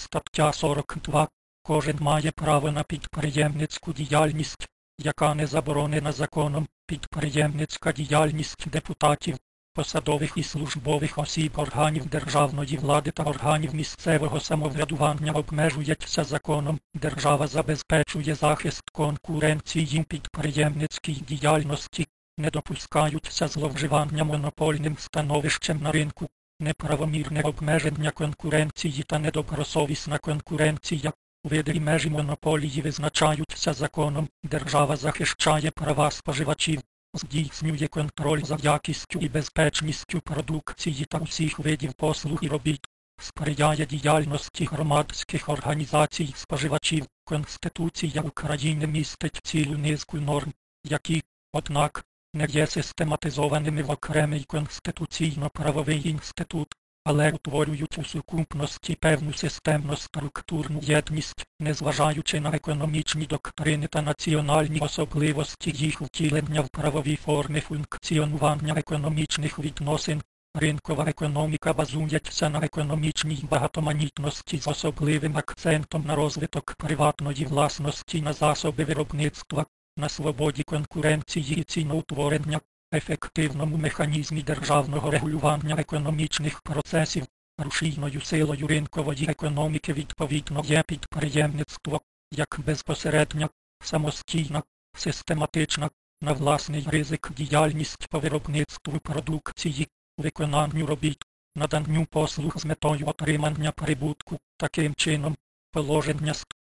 Стаття 42. Кожен має право на підприємницьку діяльність, яка не заборонена законом. Підприємницька діяльність депутатів, посадових і службових осіб органів державної влади та органів місцевого самоврядування обмежується законом. Держава забезпечує захист конкуренції підприємницькій діяльності, не допускаються зловживання монопольним становищем на ринку, неправомірне обмеження конкуренції та недобросовісна конкуренція. Види межі монополії визначаються законом, держава захищає права споживачів, здійснює контроль за якістю і безпечністю продукції та усіх видів послуг і робіт, сприяє діяльності громадських організацій споживачів. Конституція України містить цілу низку норм, які, однак, не є систематизованими в окремий конституційно-правовий інститут, але утворюють у сукупності певну системно-структурну єдність, незважаючи на економічні доктрини та національні особливості їх втілення в правові форми функціонування економічних відносин. Ринкова економіка базується на економічній багатоманітності з особливим акцентом на розвиток приватної власності на засоби виробництва, на свободі конкуренції і ціноутворення, ефективному механізмі державного регулювання економічних процесів, рушійною силою ринкової економіки відповідно є підприємництво, як безпосередня, самостійна, систематична, на власний ризик діяльність по виробництву продукції, виконанню робіт, наданню послуг з метою отримання прибутку, таким чином, положення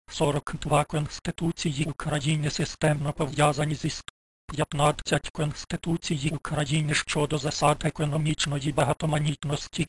42 Конституції України системно пов'язані зі 15 Конституції України щодо засад економічної багатоманітності,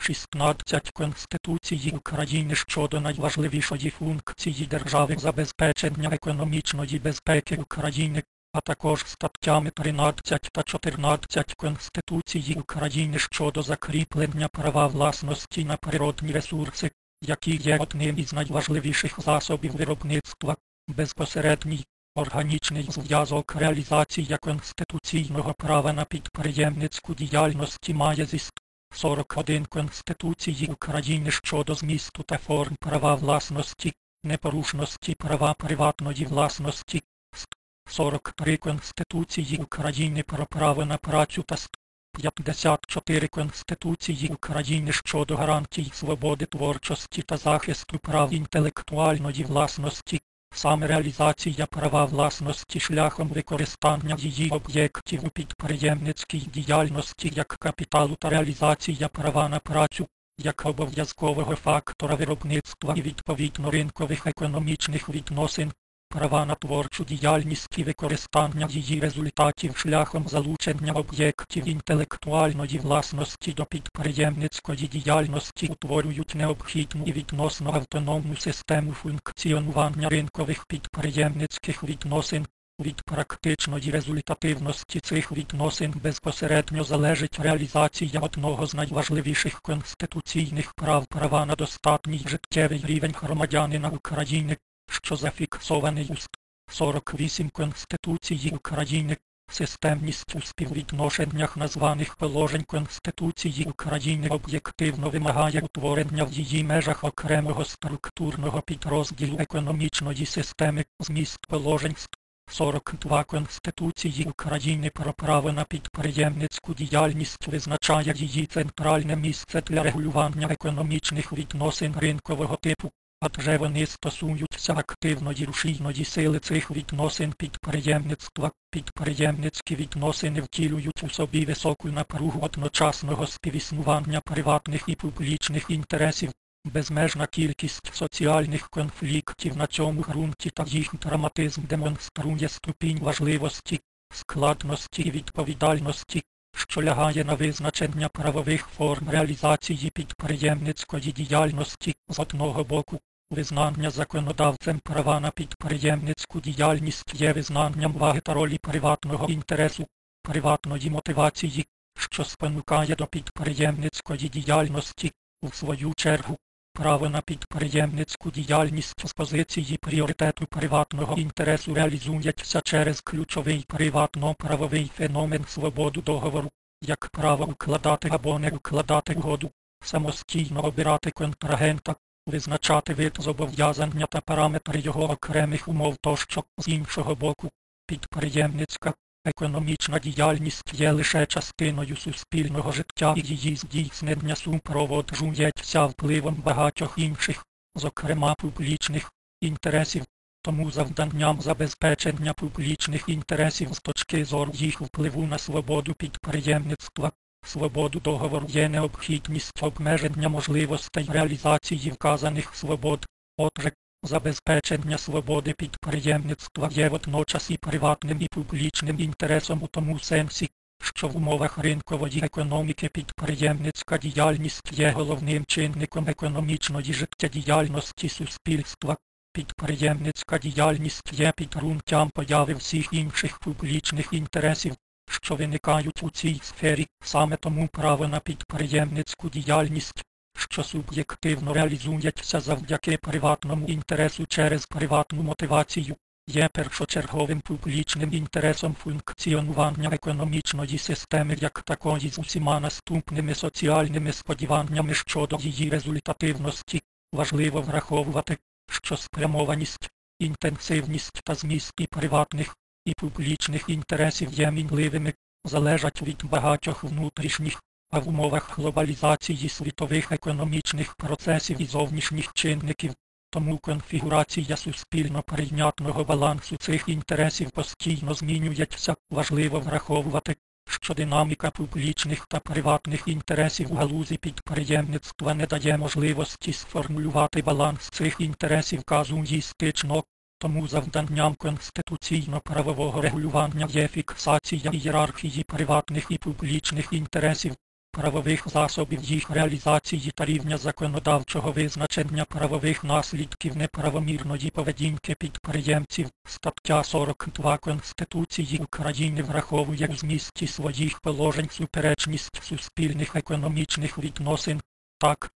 16 Конституції України щодо найважливішої функції держави забезпечення економічної безпеки України, а також статтями 13 та 14 Конституції України щодо закріплення права власності на природні ресурси, які є одним із найважливіших засобів виробництва, безпосередній Органічний зв'язок реалізація конституційного права на підприємницьку діяльність має зі 41 Конституції України щодо змісту та форм права власності, непорушності права приватної власності, 43 Конституції України про право на працю та 54 Конституції України щодо гарантій свободи творчості та захисту прав інтелектуальної власності. Саме реалізація права власності шляхом використання її об'єктів у підприємницькій діяльності як капіталу та реалізація права на працю як обов'язкового фактора виробництва і відповідно ринкових економічних відносин, права на творчу діяльність і використання її результатів шляхом залучення об'єктів інтелектуальної власності до підприємницької діяльності утворюють необхідну і відносно автономну систему функціонування ринкових підприємницьких відносин. Від практичної результативності цих відносин безпосередньо залежить реалізація одного з найважливіших конституційних прав права на достатній життєвий рівень громадянина України, що зафіксований у 48 Конституції України, системність у співвідношеннях названих положень Конституції України об'єктивно вимагає утворення в її межах окремого структурного підрозділу економічної системи. Зміст положень 42 Конституції України про право на підприємницьку діяльність визначає її центральне місце для регулювання економічних відносин ринкового типу, адже вони стосуються активної рушійної сили цих відносин підприємництва. Підприємницькі відносини втілюють у собі високу напругу одночасного співіснування приватних і публічних інтересів. Безмежна кількість соціальних конфліктів на цьому ґрунті та їх драматизм демонструє ступінь важливості, складності і відповідальності, що лягає на визначення правових форм реалізації підприємницької діяльності з одного боку. Визнання законодавцем права на підприємницьку діяльність є визнанням ваги та ролі приватного інтересу, приватної мотивації, що спонукає до підприємницької діяльності, у свою чергу. Право на підприємницьку діяльність з позиції пріоритету приватного інтересу реалізується через ключовий приватно-правовий феномен свободу договору, як право укладати або не укладати угоду, самостійно обирати контрагента, визначати вид зобов'язання та параметри його окремих умов тощо, з іншого боку, підприємницька, економічна діяльність є лише частиною суспільного життя і її здійснення супроводжується впливом багатьох інших, зокрема публічних, інтересів. Тому завданням забезпечення публічних інтересів з точки зору їх впливу на свободу підприємництва, свободу договору є необхідність обмеження можливостей реалізації вказаних свобод. Отже, забезпечення свободи підприємництва є водночас і приватним і публічним інтересом у тому сенсі, що в умовах ринкової економіки підприємницька діяльність є головним чинником економічної життєдіяльності суспільства. Підприємницька діяльність є підґрунтям появи всіх інших публічних інтересів, що виникають у цій сфері, саме тому право на підприємницьку діяльність, що суб'єктивно реалізується завдяки приватному інтересу через приватну мотивацію, є першочерговим публічним інтересом функціонування економічної системи як такої з усіма наступними соціальними сподіваннями щодо її результативності. Важливо враховувати, що спрямованість, інтенсивність та зміст приватних і публічних інтересів є мінливими, залежать від багатьох внутрішніх, а в умовах глобалізації світових економічних процесів і зовнішніх чинників. Тому конфігурація суспільно прийнятного балансу цих інтересів постійно змінюється. Важливо враховувати, що динаміка публічних та приватних інтересів у галузі підприємництва не дає можливості сформулювати баланс цих інтересів казуїстично, тому завданням конституційно-правового регулювання є фіксація ієрархії приватних і публічних інтересів, правових засобів їх реалізації та рівня законодавчого визначення правових наслідків неправомірної поведінки підприємців. Стаття 42 Конституції України враховує у змісті своїх положень суперечність суспільних економічних відносин. Так,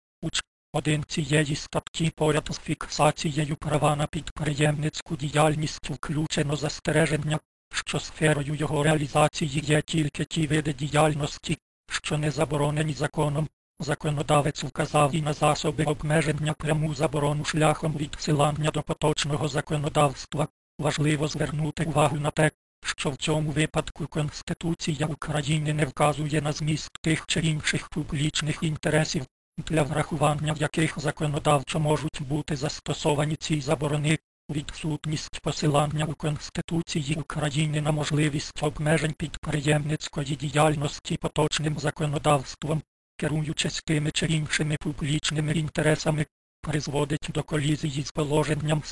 1 цієї статті поряд з фіксацією права на підприємницьку діяльність включено застереження, що сферою його реалізації є тільки ті види діяльності, що не заборонені законом. Законодавець вказав і на засоби обмеження пряму заборону шляхом відсилання до поточного законодавства. Важливо звернути увагу на те, що в цьому випадку Конституція України не вказує на зміст тих чи інших публічних інтересів, для врахування яких законодавчо можуть бути застосовані ці заборони, відсутність посилання у Конституції України на можливість обмежень підприємницької діяльності поточним законодавством, керуючись тими чи іншими публічними інтересами, призводить до колізії з положенням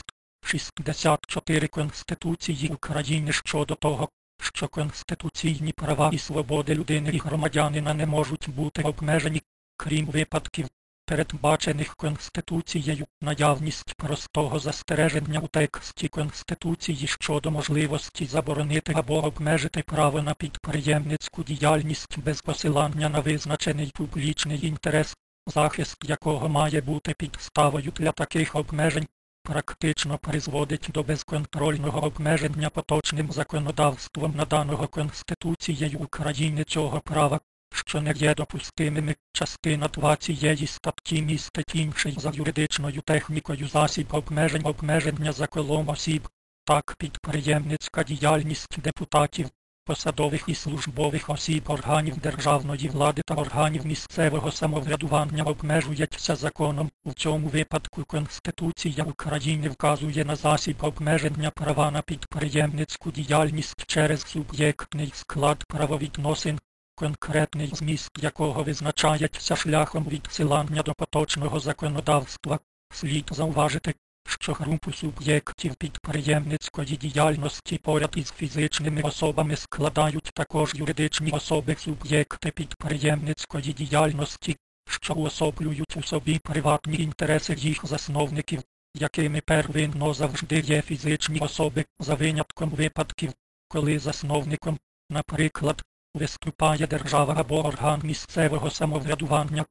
64 Конституції України щодо того, що конституційні права і свободи людини і громадянина не можуть бути обмежені, крім випадків, передбачених Конституцією, наявність простого застереження у тексті Конституції щодо можливості заборонити або обмежити право на підприємницьку діяльність без посилання на визначений публічний інтерес, захист якого має бути підставою для таких обмежень, практично призводить до безконтрольного обмеження поточним законодавством наданого Конституцією України цього права що не є допустимими. Частина 2 цієї статті містить інший за юридичною технікою засіб обмежень обмеження за колом осіб, так підприємницька діяльність депутатів, посадових і службових осіб органів державної влади та органів місцевого самоврядування обмежується законом. У цьому випадку Конституція України вказує на засіб обмеження права на підприємницьку діяльність через суб'єктний склад правовідносин конкретний зміст якого визначається шляхом відсилання до поточного законодавства, слід зауважити, що групу суб'єктів підприємницької діяльності поряд із фізичними особами складають також юридичні особи суб'єкти підприємницької діяльності, що уособлюють у собі приватні інтереси їх засновників, якими первинно завжди є фізичні особи за винятком випадків, коли засновником, наприклад, виступає держава або орган місцевого самоврядування.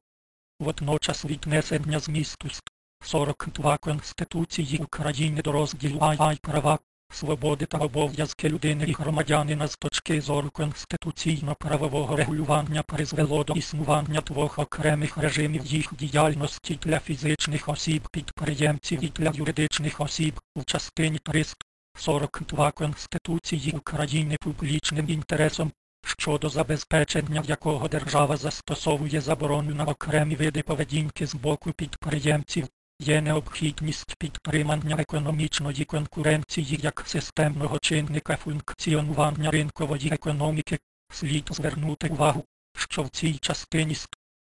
Водночас віднесення змісту 42 Конституції України до розділу ай права свободи та обов'язки людини і громадянина з точки зору конституційно-правового регулювання призвело до існування двох окремих режимів їх діяльності для фізичних осіб підприємців і для юридичних осіб у частині 342 Конституції України публічним інтересом, щодо забезпечення якого держава застосовує заборону на окремі види поведінки з боку підприємців, є необхідність підтримання економічної конкуренції як системного чинника функціонування ринкової економіки, слід звернути увагу, що в цій частині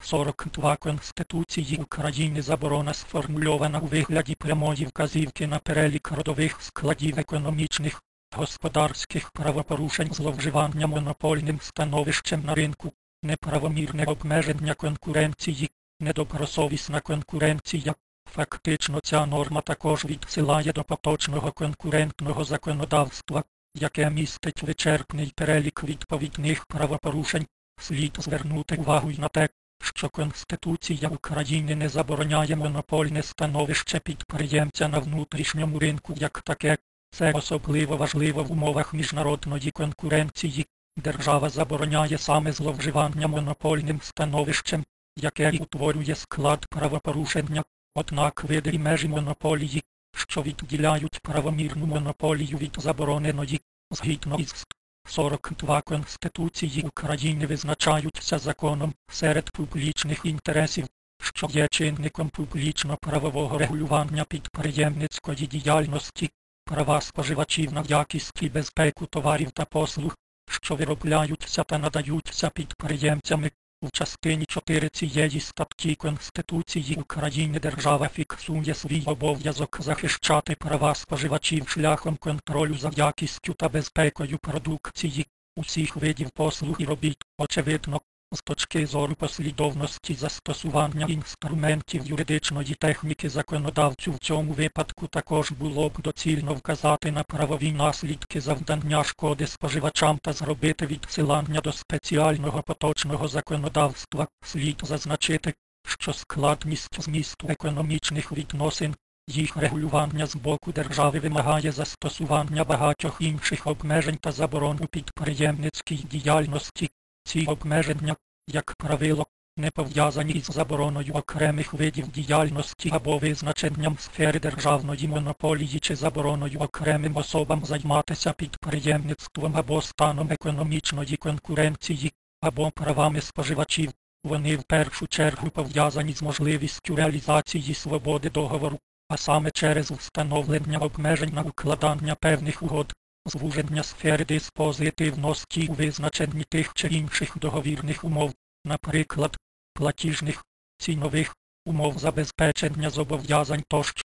42 Конституції України заборона сформульована у вигляді прямої вказівки на перелік родових складів економічних, господарських правопорушень зловживання монопольним становищем на ринку, неправомірне обмеження конкуренції, недобросовісна конкуренція. Фактично ця норма також відсилає до поточного конкурентного законодавства, яке містить вичерпний перелік відповідних правопорушень. Слід звернути увагу й на те, що Конституція України не забороняє монопольне становище підприємця на внутрішньому ринку як таке. Це особливо важливо в умовах міжнародної конкуренції. Держава забороняє саме зловживання монопольним становищем, яке і утворює склад правопорушення, однак види і межі монополії, що відділяють правомірну монополію від забороненої, згідно із 42 Конституції України визначаються законом серед публічних інтересів, що є чинником публічно-правового регулювання підприємницької діяльності, права споживачів на якість і безпеку товарів та послуг, що виробляються та надаються підприємцями. У частині 4 цієї статті Конституції України держава фіксує свій обов'язок захищати права споживачів шляхом контролю за якістю та безпекою продукції, усіх видів послуг і робіт, очевидно, з точки зору послідовності застосування інструментів юридичної техніки законодавцю в цьому випадку також було б доцільно вказати на правові наслідки завдання шкоди споживачам та зробити відсилання до спеціального поточного законодавства. Слід зазначити, що складність змісту економічних відносин, їх регулювання з боку держави вимагає застосування багатьох інших обмежень та заборон у підприємницькій діяльності. Ці обмеження, як правило, не пов'язані із забороною окремих видів діяльності або визначенням сфери державної монополії чи забороною окремим особам займатися підприємництвом або станом економічної конкуренції, або правами споживачів. Вони в першу чергу пов'язані з можливістю реалізації свободи договору, а саме через встановлення обмежень на укладання певних угод звуження сфери диспозитивності у визначенні тих чи інших договірних умов, наприклад, платіжних, цінових, умов забезпечення зобов'язань тощо.